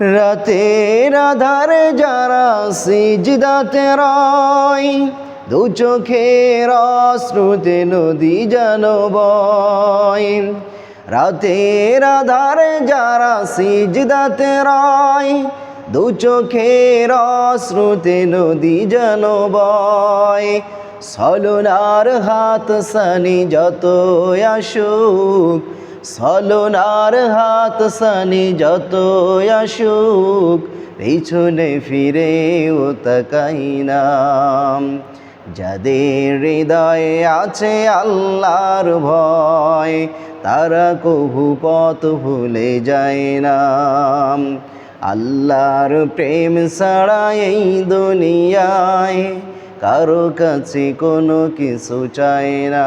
রাতের আধারে যারা সিজদাতে রয় দু চোখের শ্রুতে নদী যেন বয়। রাতের আধারে যারা সিজদাতে রয় দু চোখের শ্রুতে নদী যেন বয়। সলনার হাত সানি যত আসুক সলনার হাত সানি যত আসুক, পিছনে ফিরে ও তাকাই না। যাদের হৃদয়ে আছে আল্লাহর ভয়, তারা কভু পথ ভুলে যায় না। আল্লাহর প্রেম ছাড়া এই দুনিয়ায় কারও কাছে কোনো কিছু চায় না।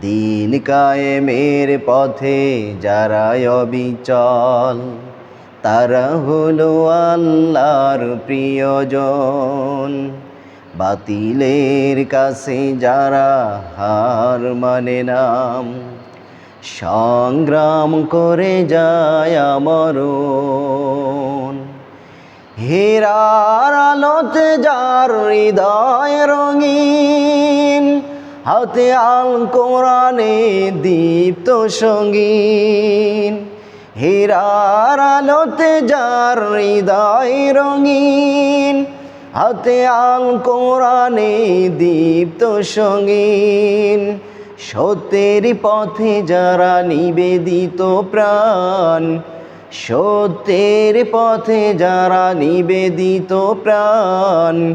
দিন কায়েমের পথে যারা অবিচল, তারা হলো আল্লাহর প্রিয়জন। বাতিলের কাছে যারা হার মানে নাম, সংগ্রাম করে যায় আমরণ। হেরার আলোতে যার হৃদয় রঙিন হাতে আল কোরআনে দীপ্ত সঙ্গীন। হীরার আলোতে যার হৃদয় রঙিন। হাতে আল কোরআনে দীপ্ত সঙ্গীন। সত্যের পথে যারা নিবেদিত প্রাণ, সত্যের পথে যারা নিবেদিত প্রাণ